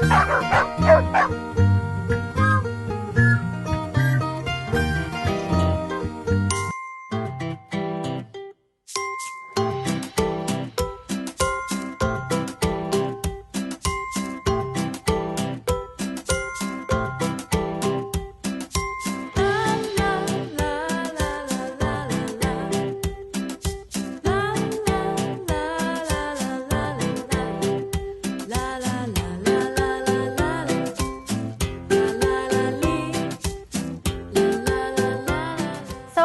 Arr,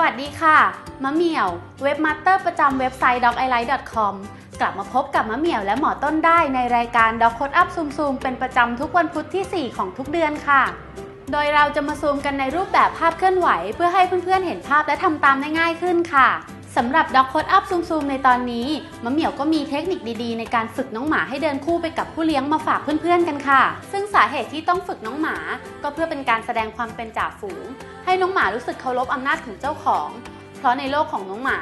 ัสดีค่ะ มะเหมี่ยว เว็บมาสเตอร์ประจำเว็บไซต์ docilight.com กลับมาพบกับมะเหมี่ยวและหมอต้นได้ในรายการ Doc Code Up Zoom Zoom เป็นประจำทุกวันพุธที่ 4 ของทุกเดือนค่ะ โดยเราจะมาซูมกันในรูปแบบภาพเคลื่อนไหว เพื่อให้เพื่อนๆเห็นภาพและทำตามได้ง่ายขึ้นค่ะ สำหรับ Doc Code Up Zoom Zoom ในตอนนี้มะเหมี่ยวก็มีเทคนิคดีๆ ในการฝึกน้องหมาให้เดินคู่ไปกับผู้เลี้ยงมาฝากเพื่อนๆกันค่ะ ซึ่งสาเหตุที่ต้องฝึกน้องหมา ก็เพื่อเป็นการแสดงความเป็นจ่าฝูง ให้น้องหมารู้สึกเคารพอำนาจของเจ้าของ เพราะในโลกของน้องหมา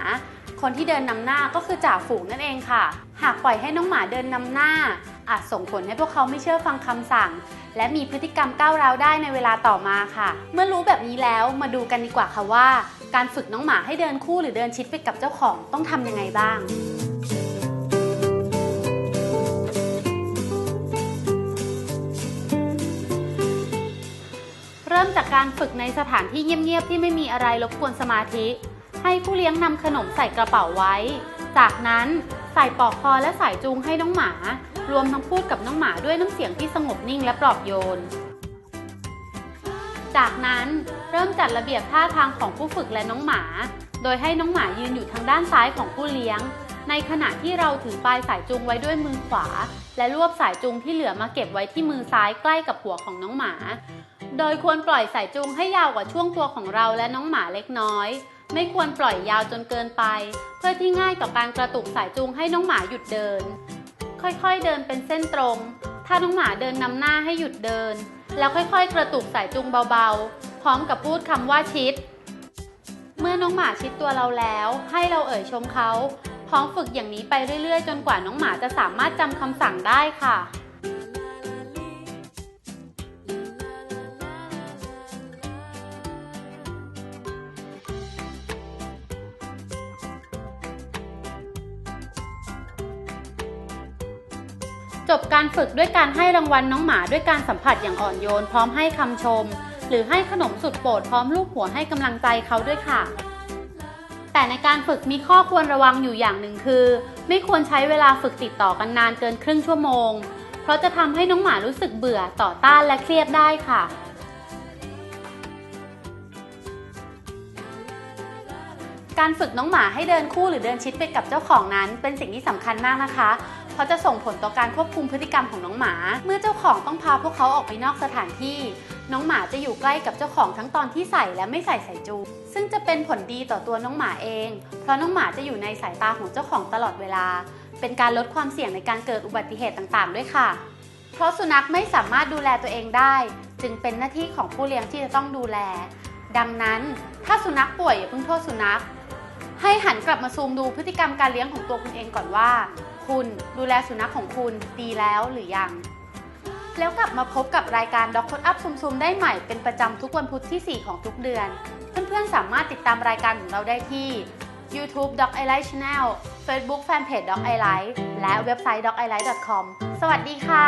คนที่เดินนำหน้าก็คือจ่าฝูงนั่นเองค่ะ หากปล่อยให้น้องหมาเดินนำหน้า อาจส่งผลให้พวกเขาไม่เชื่อฟังคำสั่ง และมีพฤติกรรมก้าวร้าวได้ในเวลาต่อมาค่ะ เมื่อรู้แบบนี้แล้วมาดูกันดีกว่าค่ะว่า การฝึกน้องหมาให้เดินคู่หรือเดินชิดไปกับเจ้าของต้องทำยังไงบ้าง เริ่มจากการฝึกในสถานที่เงียบๆที่ไม่มีอะไรรบกวนสมาธิ ให้ผู้เลี้ยงนำขนมใส่กระเป๋าไว้ จากนั้นใส่ปลอกคอและสายจูงให้น้องหมา รวมทั้งพูดกับน้องหมาด้วยน้ำเสียงที่สงบนิ่งและปลอบโยน จากนั้นเริ่มจัดระเบียบท่าทางของผู้ฝึกและน้องหมา โดยให้น้องหมายืนอยู่ทางด้านซ้ายของผู้เลี้ยง ในขณะที่เราถือปลายสายจูงไว้ด้วยมือขวา และรวบสายจูงที่เหลือมาเก็บไว้ที่มือซ้ายใกล้กับหัวของน้องหมา โดยควรปล่อยสายจูงให้ยาวกว่าช่วงตัวของเราและน้องหมาเล็กน้อย ไม่ควรปล่อยยาวจนเกินไป เพื่อที่ง่ายต่อการกระตุกสายจูงให้น้องหมาหยุดเดิน ค่อยๆเดินเป็นเส้นตรง ถ้าน้องหมาเดินนำหน้าให้หยุดเดิน แล้วค่อยๆ กระตุกสายจูงเบาๆ พร้อมกับพูดคำว่าชิด เมื่อน้องหมาชิดตัวเราแล้ว ให้เราเอ่ยชมเขา พร้อมฝึกอย่างนี้ไปเรื่อยๆ จนกว่าน้องหมาจะสามารถจำคำสั่งได้ค่ะ จบการฝึกด้วยการให้รางวัลน้องหมาด้วยการสัมผัสอย่างอ่อนโยน พร้อมให้คำชม หรือให้ขนมสุดโปรดพร้อมลูบหัวให้กำลังใจเขาด้วยค่ะ แต่ในการฝึกมีข้อควรระวังอยู่อย่างหนึ่งคือ ไม่ควรใช้เวลาฝึกติดต่อกันนานเกินครึ่งชั่วโมง เพราะจะทำให้น้องหมารู้สึกเบื่อต่อต้านและเครียดได้ค่ะการฝึกน้องหมาให้เดินคู่หรือเดินชิดไปกับเจ้าของนั้น เป็นสิ่งที่สำคัญมากนะคะ ราะจะส่งผลต่อการควบคุมพฤติกรรมของน้องหมา เมื่อเจ้าของต้องพาพวกเขาออกไปนอกสถานที่ น้องหมาจะอยู่ใกล้กับเจ้าของทั้งตอนที่ใส่และไม่ใส่สายจูงซึ่งจะเป็นผลดีต่อตัวน้องหมาเอง เพราะน้องหมาจะอยู่ในสายตาของเจ้าของตลอดเวลา เป็นการลดความเสี่ยงในการเกิดอุบัติเหตุต่างๆ ด้วยค่ะ เพราะสุนัขไม่สามารถดูแลตัวเองได้ จึงเป็นหน้าที่ของผู้เลี้ยงที่จะต้องดูแล ดังนั้น ถ้าสุนัขป่วยอย่าเพิ่งโทษสุนัขให้หันกลับมาซูมดูพฤติกรรมการเลี้ยงของตัวคุณเองก่อนว่า คุณดูแลสุนัขของคุณดีแล้วหรือยัง แล้วกลับมาพบกับรายการ Dog Code Up ซุมซุมได้ใหม่เป็นประจำทุกวันพุธที่ 4 ของทุกเดือน เพื่อนๆ สามารถติดตามรายการของเราได้ที่ YouTube Dog i l i g h t Channel Facebook Fanpage Dog i l i g h t และเว็บไซต์ dog i l i g h t com สวัสดีค่ะ